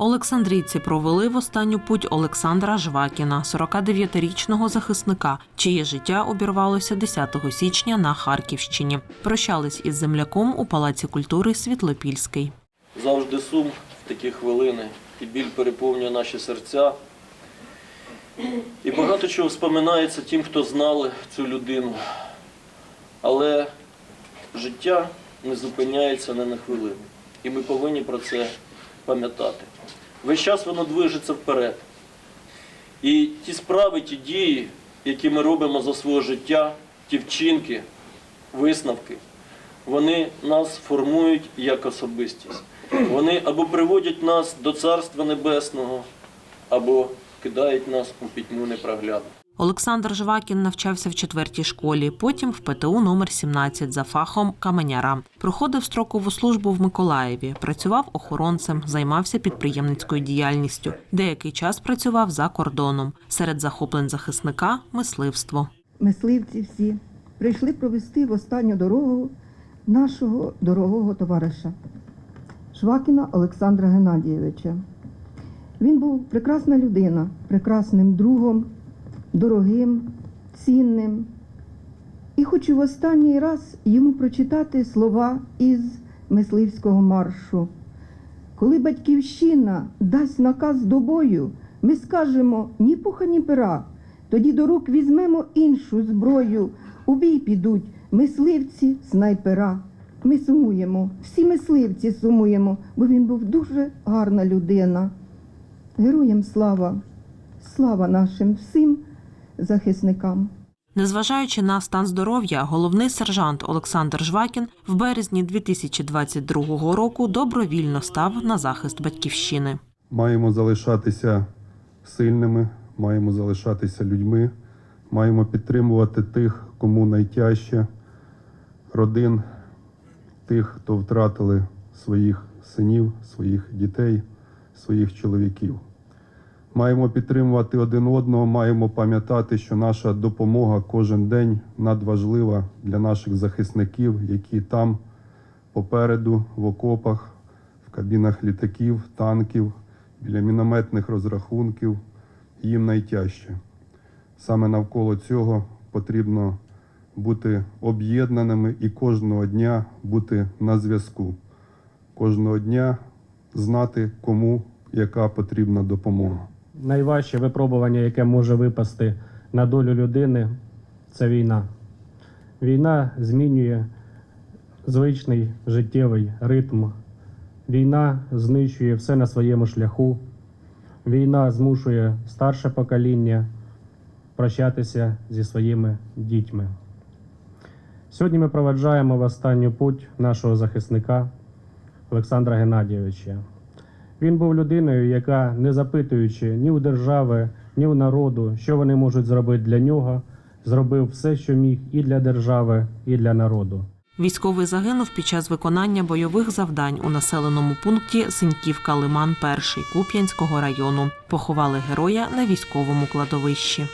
Олександрійці провели в останню путь Олександра Жвакіна, 49-річного захисника, чиє життя обірвалося 10 січня на Харківщині. Прощались із земляком у Палаці культури Світлопільський. Завжди сум в такі хвилини, і біль переповнює наші серця. І багато чого вспоминається тим, хто знали цю людину. Але життя не зупиняється не на хвилину. І ми повинні про це пам'ятати. Весь час воно движеться вперед. І ті справи, ті дії, які ми робимо за своє життя, ті вчинки, висновки, вони нас формують як особистість. Вони або приводять нас до Царства Небесного, або кидають нас у пітьму непроглядну. Олександр Жвакін навчався в четвертій школі, потім в ПТУ номер 17 за фахом каменяра. Проходив строкову службу в Миколаєві, працював охоронцем, займався підприємницькою діяльністю. Деякий час працював за кордоном. Серед захоплень захисника мисливство. мисливці всі прийшли провести в останню дорогу нашого дорогого товариша Швакіна Олександра Геннадійовича. Він був прекрасна людина, прекрасним другом, дорогим, цінним. І хочу в останній раз йому прочитати слова із мисливського маршу. Коли батьківщина дасть наказ до бою, ми скажемо ні пуха, ні пера. Тоді до рук візьмемо іншу зброю. У бій підуть мисливці, снайпера. Ми сумуємо, всі мисливці сумуємо, бо він був дуже гарна людина. Героям слава, слава нашим всім захисникам. Незважаючи на стан здоров'я, головний сержант Олександр Жвакін в березні 2022 року добровільно став на захист батьківщини. Маємо залишатися сильними, маємо залишатися людьми, маємо підтримувати тих, кому найтяжче, родин, тих, хто втратили своїх синів, своїх дітей, своїх чоловіків. Маємо підтримувати один одного, маємо пам'ятати, що наша допомога кожен день надважлива для наших захисників, які там попереду, в окопах, в кабінах літаків, танків, біля мінометних розрахунків. Їм найтяжче. Саме навколо цього потрібно бути об'єднаними і кожного дня бути на зв'язку. Кожного дня знати, кому яка потрібна допомога. Найважче випробування, яке може випасти на долю людини, це війна. Війна змінює звичний життєвий ритм. Війна знищує все на своєму шляху. Війна змушує старше покоління прощатися зі своїми дітьми. Сьогодні ми проведжаємо в останню путь нашого захисника Олександра Геннадійовича. Він був людиною, яка, не запитуючи ні у держави, ні у народу, що вони можуть зробити для нього, зробив все, що міг, і для держави, і для народу. Військовий загинув під час виконання бойових завдань у населеному пункті Синьківка Лиман 1 Куп'янського району. Поховали героя на військовому кладовищі.